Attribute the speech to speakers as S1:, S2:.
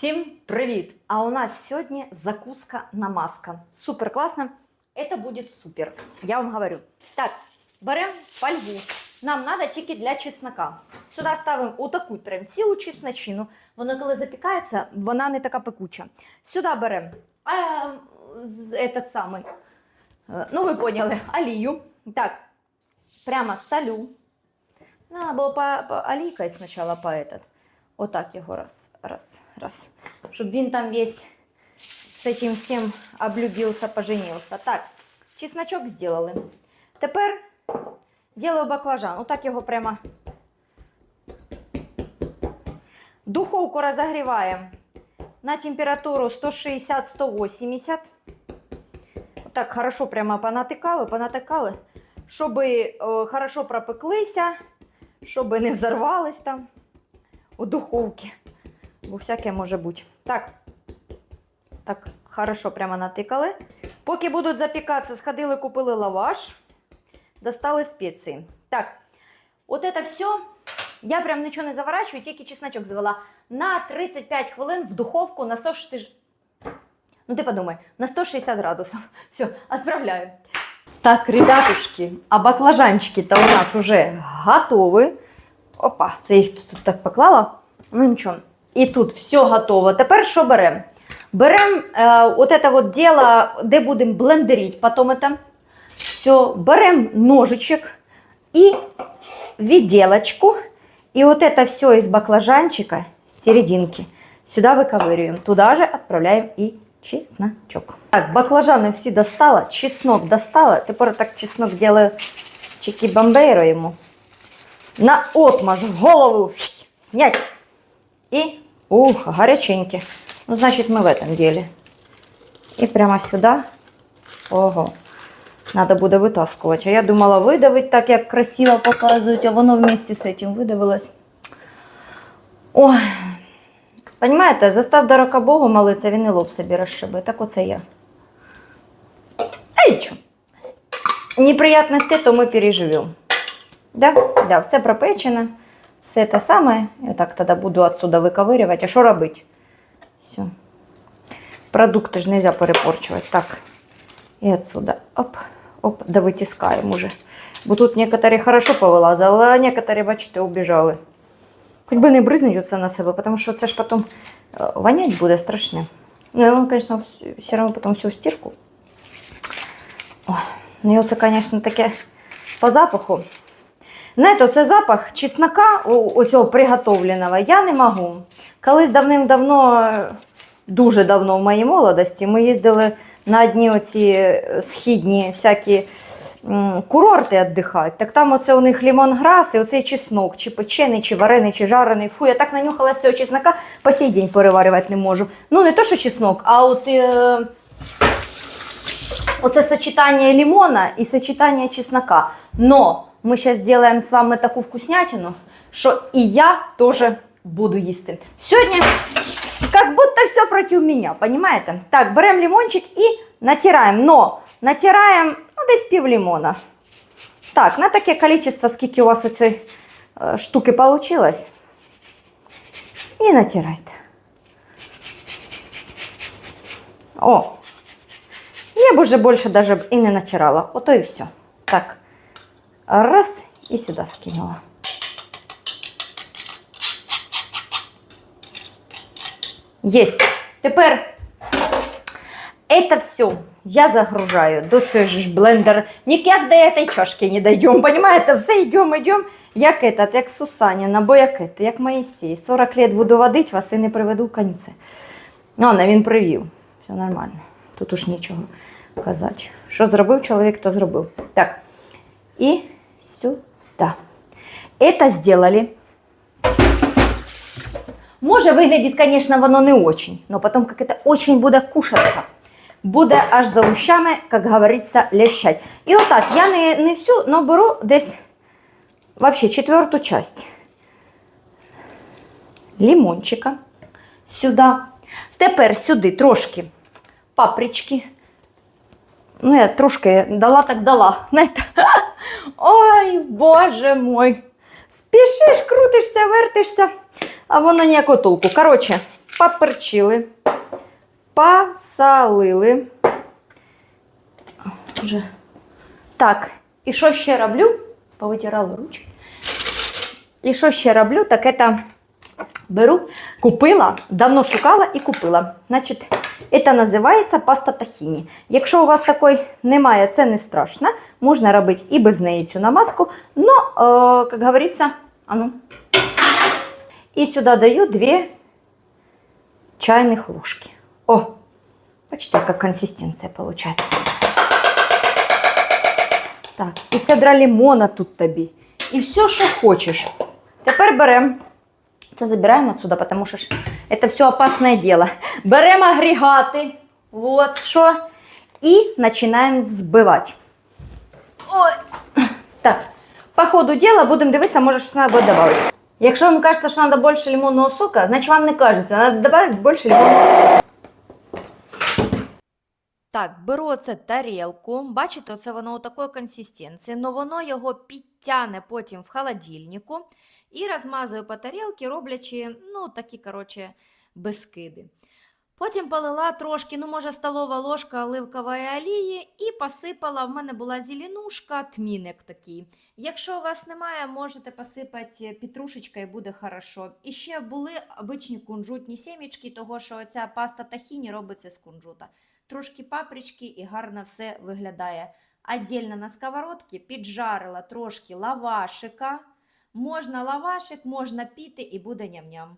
S1: Всім привіт! А у нас сьогодні закуска намазка. Супер классно. Это будет супер. Я вам говорю. Так, беремо фольгу. Нам треба тільки для чеснока. Сюди ставимо отаку прям цілу чесночину. Вона коли запікається, вона не така пекуча. Сюди беремо а, з- этот самий, е, ну ви поняли, олію. Так, прямо солю. Надо було по, по олійкою спочатку по этот. Отак його раз, раз, раз. Щоб він там весь з этим всім облюбився, поженився. Так, чесночок зробили. Тепер делаю баклажан. Отак його прямо. Духовку розогріваємо на температуру 160-180. Отак хорошо прямо понатикали, понатикали, щоб е, хорошо пропеклися, щоб не взорвались там у духовці. Бо всяке може бути. Так. Так, хорошо прямо натикали. Поки будуть запікатися, сходили, купили лаваш, достали спеції. Так, от це все. Я прям нічого не заворачую, тільки чесночок завела. На 35 хвилин в духовку на 160... Ну ти подумай, на 160 градусів. Все, отправляю. Так, ребятушки, а баклажанчики-то у нас уже готові. Опа, це їх тут так поклала. Ну нічого. І тут все готово. Тепер що беремо? Беремо е, от це от діло, де будемо блендерити потім це. Все, беремо ножичок і відділочку. І от це все із баклажанчика, з серединки, сюди виковирюємо. Туди же відправляємо і чесночок. Так, баклажани всі достала, чеснок достала. Тепер так чеснок делаю чики-бамбейро йому. На отмаш голову снять. И, ух, горяченький. Ну, значит, мы в этом деле. И прямо сюда. Ого. Надо буде витаскувати. А я думала видавить так, як красиво показують, а воно вместе з цим видавилось. Ой. Понимаєте, застав до Богу молиться, він і лоб собі розшиби. Так оце я. Та й чо. Неприятності, то ми переживемо. Да, да, все пропечено. Все те саме. Я так тоді буду отсюда виковирювати. А що робити? Все. Продукти ж нельзя перепорчувати. Так. І отсюда. Оп, оп, да витискаємо уже. Бо тут некоторі хорошо повилазили, а некоторі, бачите, убіжали. Хоч би не бризнуть оце на себе, тому що це ж потім е, вонять буде страшне. Ну, і воно, звісно, все одно потім всю стірку. Ой, ну і оце, звісно, таке по запаху. Знаєте, це запах чеснока, оцього приготовленого, я не можу. Колись давним-давно, дуже давно в моїй молодості, ми їздили на одні оці е, східні всякі курорти віддихати. Так там оце у них лімонграс і оцей чеснок, чи печений, чи варений, чи жарений. Фу, я так нанюхала з цього чеснока, по сей день переварювати не можу. Ну, не то, що чеснок, а от. Е... Оце сочетание лимона и сочетание чеснока. Но мы сейчас сделаем с вами таку вкуснятину, что и я тоже буду їсти. Сьогодні как будто все против меня, понимаете? Так, берем лимончик и натираем. Но натираем, ну, десь пів лимона. Так, на таке количество, скільки у вас оцей е, штуки получилось. І натирайте. О, я б уже больше даже б и не натирала. Ото и все. Так. Раз и сюда скинула. Есть. Тепер это все я загружаю до цього ж блендера. Ніяк до этой чашки не дойдем, понимаете? Все йдем, йдем. Як этот, як Сусанін, або як это, як Моїсей. 40 лет буду водить вас і не приведу в конце. Ну, не він привів. Все нормально. Тут уж нічого казати. Що зробив чоловік, то зробив. Так. І сюди. Это сделали. Може, виглядить, конечно, воно не очень, но потом как это очень буде кушаться. Буде аж за ушами, як говориться, лящать. І отак, я не, не всю, но беру десь вообще четверту часть лимончика сюди. Тепер сюди трошки папрички. Ну, я трошки дала так дала. Знаєте? Ой, боже мой. Спішиш, крутишся, вертишся, а воно ніякого толку. Коротше, поперчили, посолили. Вже. Так, і що ще роблю? Повитирала ручки. І що ще роблю? Так це беру, купила, давно шукала і купила. Значить, це називається паста тахіні. Якщо у вас такої немає, це не страшно. Можна робити і без неї цю намазку. Но, э, як говориться, а ну. І сюди даю 2 чайних ложки. О, бачите, яка консистенція виходить. Так, і цедра лимона тут тобі. І все, що хочеш. Тепер беремо. Це забираємо отсюда, тому що це все опасне діло. Беремо агрегати. Вот що. І починаємо збивати. Ой. Так, по ходу діла будемо дивитися, може щось треба буде додати. Якщо вам кажеться, що треба більше лимонного сока, значить вам не кажеться, треба додати більше лимонного сока. Так, беру оце тарілку. Бачите, оце воно такої консистенції, але воно його підтягне потім в холодильнику і розмазую по тарілці, роблячи, ну, такі, коротше, безкиди. Потім полила трошки, ну, може, столова ложка оливкової олії і посипала. В мене була зеленушка, тміник такий. Якщо у вас немає, можете посипати петрушечкою, буде хорошо. І ще були обичні кунжутні сімічки, того що ця паста тахіні робиться з кунжута. Трошки папрички і гарно все виглядає. Отдельно на сковородці піджарила трошки лавашика. Можна лавашик, можна піти і буде ням-ням.